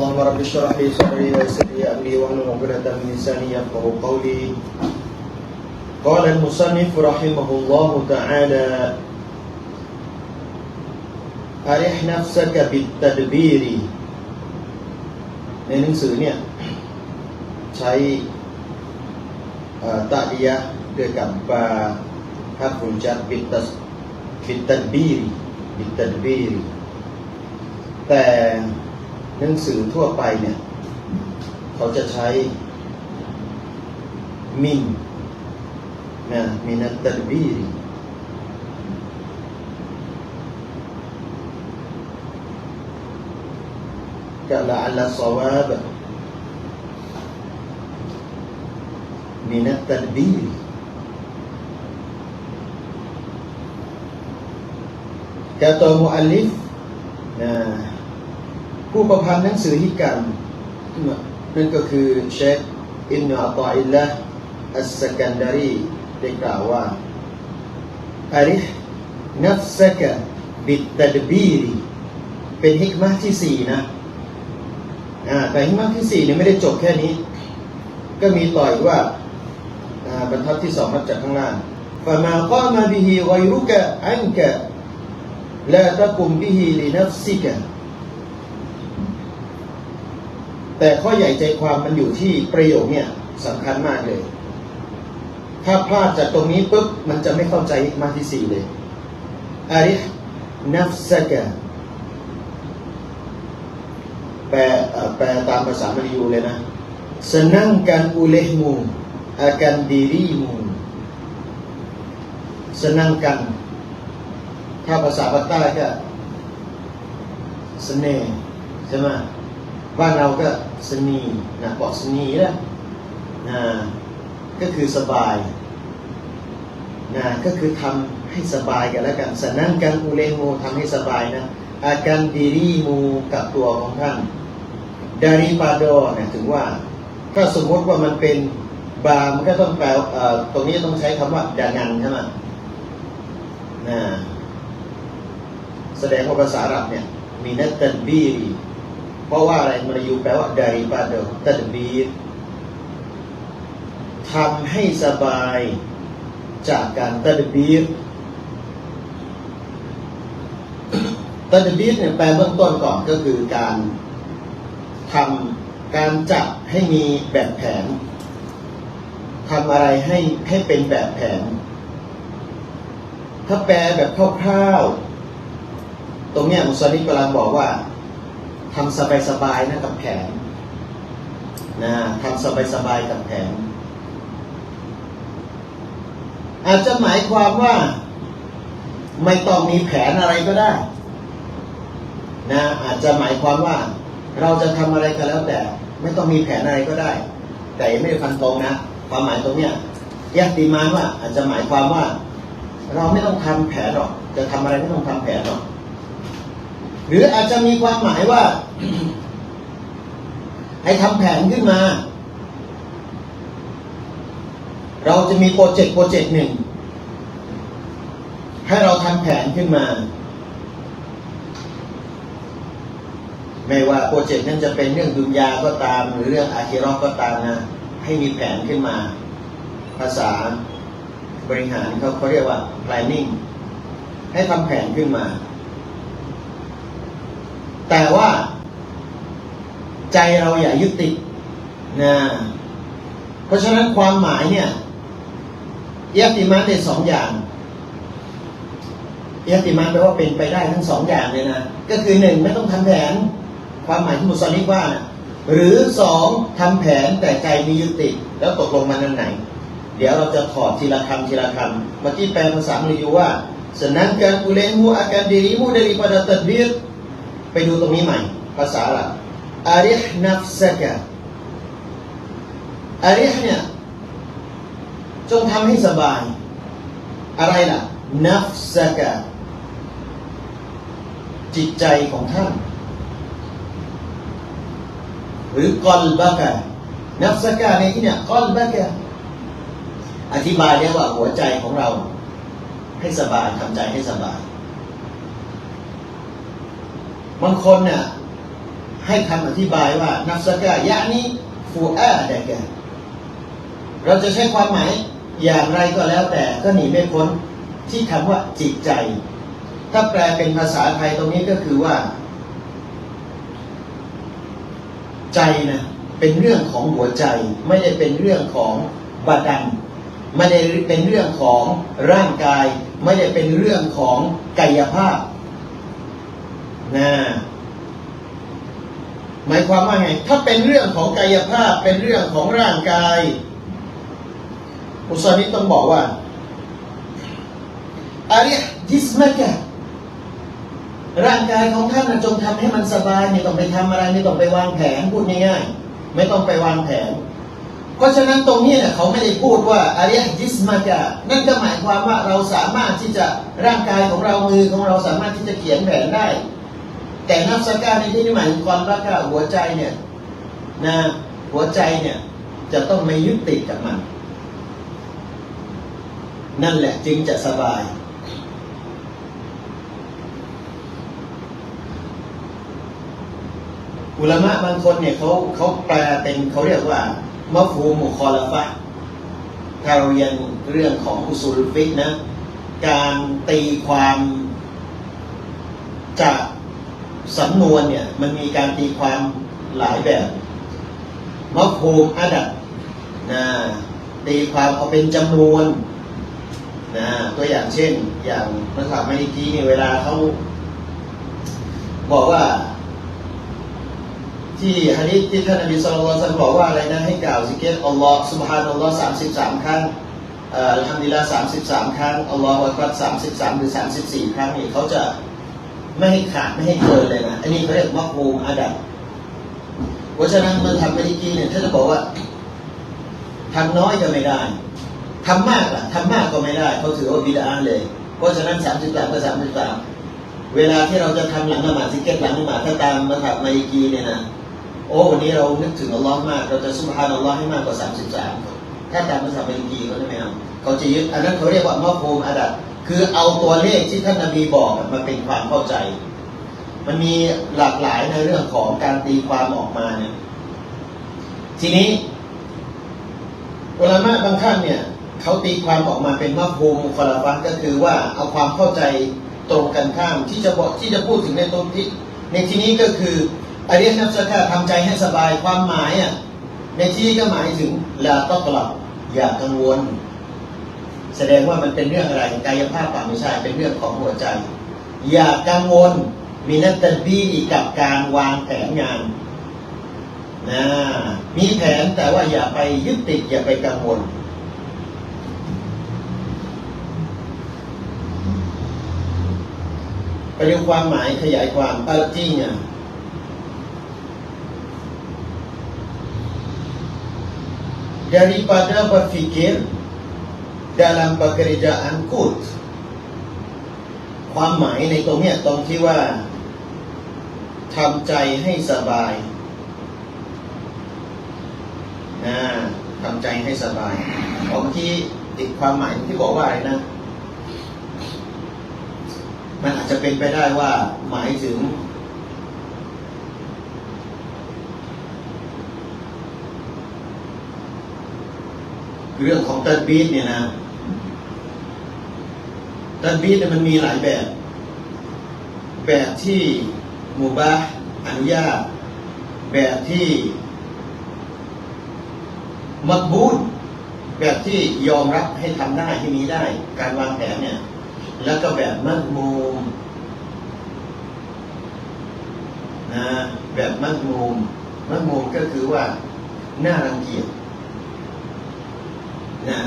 اللهم رب اشرح لي صدري ويسر لي امري واحلل عقدة من لساني يفقهوا قولي قال المصنف رحمه الله تعالى أرح نفسك بالتدبير ในหนังสือเนี่ย ใช้เอ่อตะดียะด้วยกับบาฮับฟุนจัดบิตตัสบิตตัดบีรบิตตัดบีรแต่ หนังสือทั่วไปเนี่ย เขาจะใช้มินนะมินัตตบีรกะละอัลลสวาบมินัตตบีรกะตัวมุอัลลิฟนะ ผู้ประพันธ์หนังสือฮิกัมนั่นก็คือเชคอิบนุอัตตาอิลละอัสสกันดารีได้กล่าวว่าอาริฟนัฟซกะบิตตดบีรีเป็นฮิกมะที่สี่นะแต่ฮิมักที่สี่เนี่ยไม่ได้จบแค่นี้ ก็มีต่อยว่าบรรทัดที่สองมาจากข้างล่างฟามาก้ามาบิฮิไวรุกะอันกะลาตะกุมบิฮิลินัฟซิกะ แต่ข้อใหญ่ใจความมันอยู่ที่ประโยคเนี่ยสำคัญมากเลย ถ้าพลาดจากตรงนี้ปุ๊บมันจะไม่เข้าใจมาที่สี่เลยอาริฟนัฟซะกะแปลแปลตามภาษามลายูเลยนะ senangkan olehmu akan dirimu senangkan ถ้าภาษาภาคใต้ก็เสน่ห์ใช่ไหม บ้านเราก็สนีนะบอกสนีแล้วนะก็คือสบายนะก็คือทำให้สบายกันแล้วกันสนั่งกันอุเลโมูทำให้สบายนะอาการดีรีมูกับตัวของท่านดาริปาโดเนี่ยถึงว่า ถ้าสมมติว่ามันเป็นบามันก็ต้องแปลเอ่อตรงนี้ต้องใช้คำว่าดางันใช่ไหมนะแสดงว่าภาษาอับเนี่ยมีนัตตันบีรี เพราะว่าอะไรมลายูแปลว่าดาริปาโดตันบีรทำให้สบายจากการตัดบีรตัดบีรเนี่ยแปลเบื้องต้นก่อนก็คือการทำการจัดให้มีแบบแผนทำอะไรให้ให้เป็นแบบแผน ถ้าแปลแบบคร่าวๆ ตรงเนี้ยมุสลิมกำลังบอกว่า ทำสบายๆนะกับแผนนะทำสบายๆกับแผนอาจจะหมายความว่า ไม่ต้องมีแผนอะไรก็ได้นะอาจจะหมายความว่า เราจะทำอะไรก็แล้วแต่ ไม่ต้องมีแผนอะไรก็ได้ แต่ยังไม่ได้ฟันตรงนะความหมายตรงเนี้ยแยกตีมานว่า อาจจะหมายความว่า เราไม่ต้องทำแผนหรอก จะทำอะไรไม่ต้องทำแผนหรอก หรืออาจจะมีความหมายว่า ให้ทำแผนขึ้นมา เราจะมีโปรเจกต์โปรเจกต์หนึ่ง ให้เราทำแผนขึ้นมา ไม่ว่าโปรเจกต์นั้นจะเป็นเรื่องดุนยาก็ตาม หรือเรื่องอาคิรอก็ตามนะ ให้มีแผนขึ้นมา ภาษาบริหารเขาเขาเรียกว่า planning ให้ทำแผนขึ้นมา แต่ว่า ใจเราอย่ายึดติดนะเพราะฉะนั้นความหมายเนี่ยยัติมันในสองอย่างยัติมันแปลว่าเป็นไปได้ทั้งสองอย่างเลยนะ ก็คือหนึ่งไม่ต้องทำแผน ความหมายที่มุสลิมว่านะหรือสองทำแผนแต่ใจมียึดติดแล้วตกลงมันนั้นไหน เดี๋ยวเราจะถอดทีละคำทีละคำเมื่อกี้แปลภาษาอังกฤษอยู่ว่า senangkan ulemu akan dirimu daripada tadbir ไปดูตรงนี้ใหม่ ภาษาละอาริฮนัฟซกะอาริฮเนี่ย จงทำให้สบาย อะไรล่ะ นัฟซกะจิตใจของท่าน หรือกอลบะกะนัฟซกะในที่เนี่ยกอลบะกะอธิบายได้ว่าหัวใจของเรา ให้สบายทำใจให้สบาย บางคนเนี่ยให้คำอธิบายว่านัฟสกะยะนี้ฟูอาดกเราจะใช้ความหมายอย่างไรก็แล้วแต่ก็หนีไม่พ้นที่คำว่าจิตใจ ถ้าแปลเป็นภาษาไทยตรงนี้ก็คือว่า ใจนะเป็นเรื่องของหัวใจ ไม่ได้เป็นเรื่องของบาดันไม่ได้เป็นเรื่องของร่างกาย ไม่ได้เป็นเรื่องของกายภาพ นะหมายความว่าไง ถ้าเป็นเรื่องของกายภาพเป็นเรื่องของร่างกาย อุสานิต้องบอกว่าอาริยจิสมะกะร่างกายของท่านจงทำให้มันสบายไม่ต้องไปทำอะไรไม่ต้องไปวางแผนพูดง่ายๆไม่ต้องไปวางแผน เพราะฉะนั้นตรงนี้เนี่ยเขาไม่ได้พูดว่าอาริยจิสมะกะนั่นก็หมายความว่าเราสามารถที่จะร่างกายของเรามือของเราสามารถที่จะเขียนแผนได้ แต่นับสกาในที่นี้หมายถึงความรักหัวใจเนี่ยนะหัวใจเนี่ยจะต้องไม่ยึดติดกับมัน นั่นแหละจึงจะสบาย อุลามะบางคนเนี่ยเขาเขาแปลเป็นเขาเรียกว่ามะฟูมุคอลฟะถ้าเราเรียนเรื่องของอุซูลฟิกนะ การตีความจาก สำนวนเนี่ยมันมีการตีความหลายแบบมะฟูมอาดัดนะตีความเอาเป็นจำนวนนะตัวอย่างเช่น อย่างภาษาไมกีเนี่ยเวลาเขาบอกว่าที่ฮะดิษที่ท่านนบีสุลต่านบอกว่าอะไรนะให้กล่าวสิกเกตอัลลอฮ์สุบฮานอัลลอฮ์สามสิบสามครั้งอัลฮัมดุลิลลาห์สามสิบสามครั้งอัลลอฮฺอักบัรสามสิบสามหรือสามสิบสี่ครั้งนี่เขาจะ ไม่ให้ขาดไม่ให้เกินเลยนะอันนี้เขาเรียกมักบูมอาดับเพราะฉะนั้นมันทำไม่ได้กินเนี่ยถ้าจะบอกว่าทำน้อยก็ไม่ได้ทำมากล่ะทำมากก็ไม่ได้เขาถือว่าบิดาเลย เพราะฉะนั้นสามสิบสามก็สามสิบสามเวลาที่เราจะทำหลังละหมาดสิกเก็ตหลังละหมาดถ้าตามมาถับมาอีกีเนี่ยนะโอ้วันนี้เรานึกถึงอัลลอฮ์มากเราจะสุบฮานอัลลอฮ์ให้มากกว่า33ถ้าตามภาษาบาลีเขาจะไม่เอาเขาจะยึดอันนั้นเขาเรียกว่ามะโฮมอาดัด คือเอาตัวเลขที่ท่านนบีบอกมาเป็นความเข้าใจ มันมีหลากหลายในเรื่องของการตีความออกมาเนี่ยทีนี้อุลามะบางท่านเนี่ยเขาตีความออกมาเป็นมะโฮมฟาลาฟันก็คือว่าเอาความเข้าใจตรงกันข้ามที่จะบอกที่จะพูดถึงในตรงที่ ในที่นี้ก็คืออาริยนับสกาทำใจให้สบายความหมายอะในที่ก็หมายถึงลาตอกลับอย่ากังวล แสดงว่ามันเป็นเรื่องอะไรกายภาพป่าไม่ใช่เป็นเรื่องของหัวใจ อย่ากังวลมีนัตตบีกับการวางแผนงานนะมีแผนแต่ว่าอย่าไปยึดติดอย่าไปกังวลไปดูความหมายขยายความอัลจีเนี่ย daripada berfikir dalam pekerjaan kut ความหมายในตรงเนี้ยตรงที่ว่าทำใจให้สบายนะทำใจให้สบายเอาเมื่อกี้อีกความหมายที่บอกว่าอะไรนะ มันอาจจะเป็นไปได้ว่า หมายถึง เรื่องของตัดบีดเนี่ยนะ ตัดบีเนี่ยมันมีหลายแบบ แบบที่มูบาอนุญาต แบบที่มักบูดแบบที่ยอมรับให้ทำได้ให้มีได้ การวางแผนเนี่ย แล้วก็แบบมักมูมนะแบบมักมูมมักมูมก็คือว่าน่ารังเกียจนะ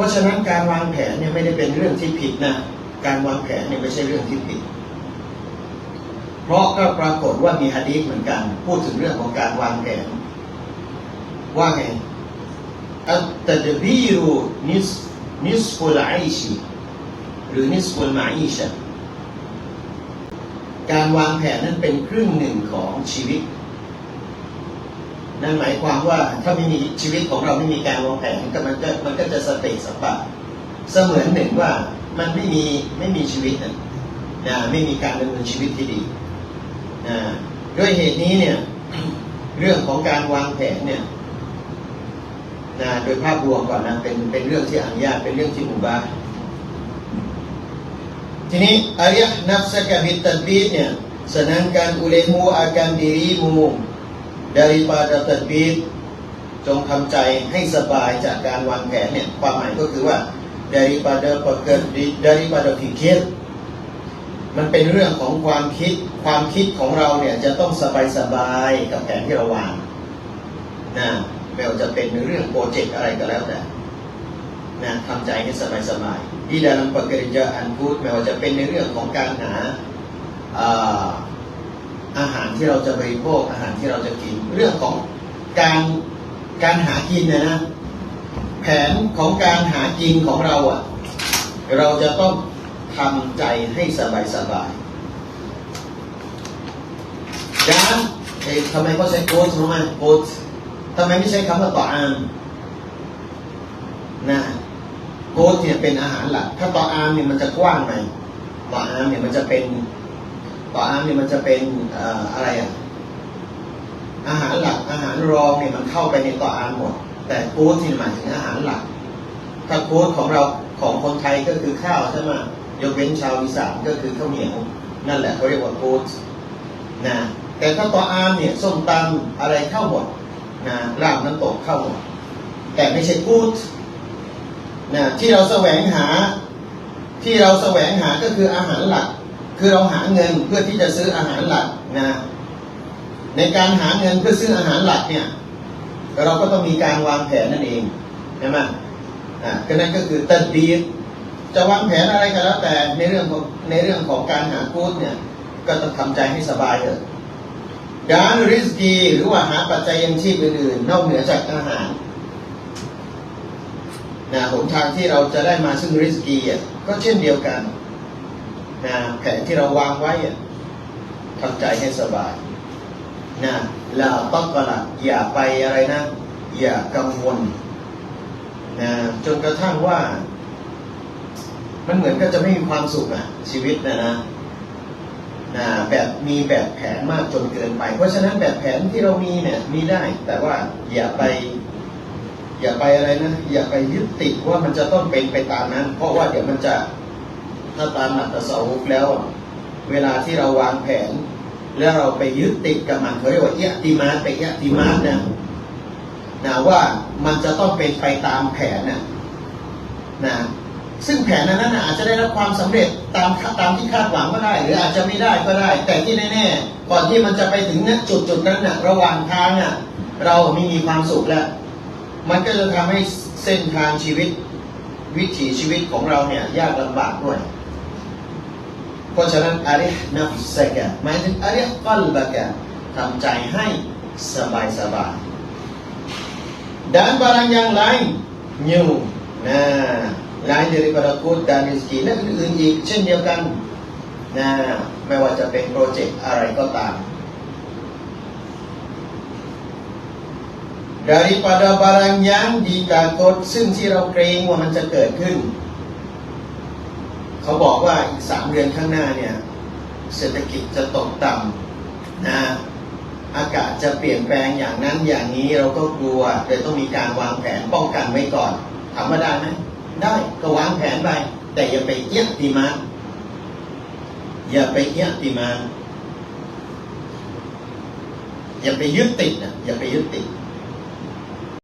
ราะฉะนั้นการวางแผนเนี่ยไม่ได้เป็นเรื่องที่ผิดนะการวางแผนเนี่ยไม่ใช่เรื่องที่ผิด เพราะก็ปรากฏว่ามีฮะดีษเหมือนกัน พูดถึงเรื่องของการวางแผน ว่าไงอัตตดบีรุนิสนิสฟุลไอชีหรือนิสฟุลมาอีชะการวางแผนนั้นเป็นครึ่งหนึ่งของชีวิต นั่นหมายความว่าถ้าไม่มีชีวิตของเราไม่มีการวางแผนก็มันก็มันก็จะสเปกสปะเสมือนหนึ่งว่ามันไม่มีไม่มีชีวิตนะนะไม่มีการดำเนินชีวิตที่ดีนะด้วยเหตุนี้เนี่ยเรื่องของการวางแผนเนี่ยนะโดยภาพรวมก่อนนะเป็นเป็นเรื่องที่อนุญาตเป็นเรื่องที่มุบาทีนี้อายนับสกบิตตบีเนี่ย senangkan olehmu akan dirimu daripada tadbir จงทำใจให้สบายจากการวางแผนเนี่ยความหมายก็คือว่า daripada pekerja daripada fikir มันเป็นเรื่องของความคิดความคิดของเราเนี่ยจะต้องสบายสบายกับแผนที่เราวางนะไม่ว่าจะเป็นเรื่องโปรเจกต์อะไรก็แล้วแต่นะทำใจให้สบายสบายๆที่ dalam pekerjaan pun ไม่ว่าจะเป็นในเรื่องของการหา อาหารที่เราจะบริโภคอาหารที่เราจะกิน เรื่องของการการหากินเนะนะ แผนของการหากินของเราอะ เราจะต้องทำใจให้สบายสบายๆดังเอ้ยทำไมเขาใช้โค้ดรู้ไหมโค้ดทำไมไม่ใช้คำว่าต่ออามนะโค้ดเนี่ยเป็นอาหารหลัก ถ้าต่ออามเนี่ยมันจะกว้างไปต่ออามเนี่ยมันจะเป็น ต่ออามเนี่ยมันจะเป็นอะไรอะอาหารหลักอาหารรองเนี่ยมันเข้าไปในต่ออามหมด แต่โค้ดที่หมายถึงอาหารหลัก ถ้าโค้ดของเราของคนไทยก็คือข้าวใช่ไหมยกเว้นชาวอีสานก็คือข้าวเหนียวนั่นแหละเขาเรียกว่าโค้ดนะแต่ถ้าต่ออามเนี่ยส้มตำอะไรเข้าหมดนะลาบน้ำตกเข้าหมดแต่ไม่ใช่กูดนะที่เราแสวงหาที่เราแสวงหาก็คืออาหารหลัก คือเราหาเงินเพื่อที่จะซื้ออาหารหลักนะในการหาเงินเพื่อซื้ออาหารหลักเนี่ย เราก็ต้องมีการวางแผนนั่นเองใช่ไหมอ่าก็นั่นก็คือตัดบีจะวางแผนอะไรก็แล้วแต่ในเรื่องของในเรื่องของการหากูดเนี่ย ก็ต้องทำใจให้สบายเถอะดานริสกีหรือว่าหาปัจจัยยังชีพอื่นๆนอกเหนือจากอาหารนะหนทางที่เราจะได้มาซึ่งริสกีอะก็เช่นเดียวกัน นะแผนที่เราวางไว้ทำใจให้สบายนะลาต้องกละอย่าไปอะไรนะ อย่ากังวลนะจนกระทั่งว่า มันเหมือนก็จะไม่มีความสุขอะชีวิตนะนะนะแบบมีแบบแผนมากจนเกินไป เพราะฉะนั้นแบบแผนที่เรามีเนี่ยมีได้ แต่ว่าอย่าไป อย่าไปอะไรนะ อย่าไปยึดติดว่ามันจะต้องเป็นไปตามนั้น เพราะว่าเดี๋ยวมันจะ ถ้าตามหลักตะสาวกแล้ว เวลาที่เราวางแผน แล้วเราไปยึดติดกับมันเขาเรียกว่าเอียติมาสไปเอียติมาสนะนะว่ามันจะต้องเป็นไปตามแผนนะนะซึ่งแผนนั้นนะอาจจะได้รับความสำเร็จตามตามที่คาดหวังก็ได้ หรืออาจจะไม่ได้ก็ได้ แต่ที่แน่ๆก่อนที่มันจะไปถึงนะจุดจุดนั้นนะระหว่างทางน่ะ เราไม่มีความสุขแล้ว มันก็จะทำให้เส้นทางชีวิต วิถีชีวิตของเราเนี่ยยากลำบากด้วย ราะฉะนั้นอาริยนัฟสกะหมายถึงอาริยกัลบะกะทำใจให้สบายสบาย dan barang yang lain new นะ lain daripada kod dan rezeki และอื่นๆอีกเช่นเดียวกันนะไม่ว่าจะเป็นโปรเจกต์อะไรก็ตาม daripada barang yang ditakut ซึ่งที่เราเกรงว่ามันจะเกิดขึ้น เขาบอกว่าอีกสามเดือนข้างหน้าเนี่ยเศรษฐกิจจะตกต่ำนะอากาศจะเปลี่ยนแปลงอย่างนั้นอย่างนี้เราก็กลัวเลยต้องมีการวางแผนป้องกันไว้ก่อนถามว่าได้ไหมได้ก็วางแผนไป แต่อย่าไปเอี้ยติมาอย่าไปเอี้ยติมาอย่าไปยึดติดนะอย่าไปยึดติด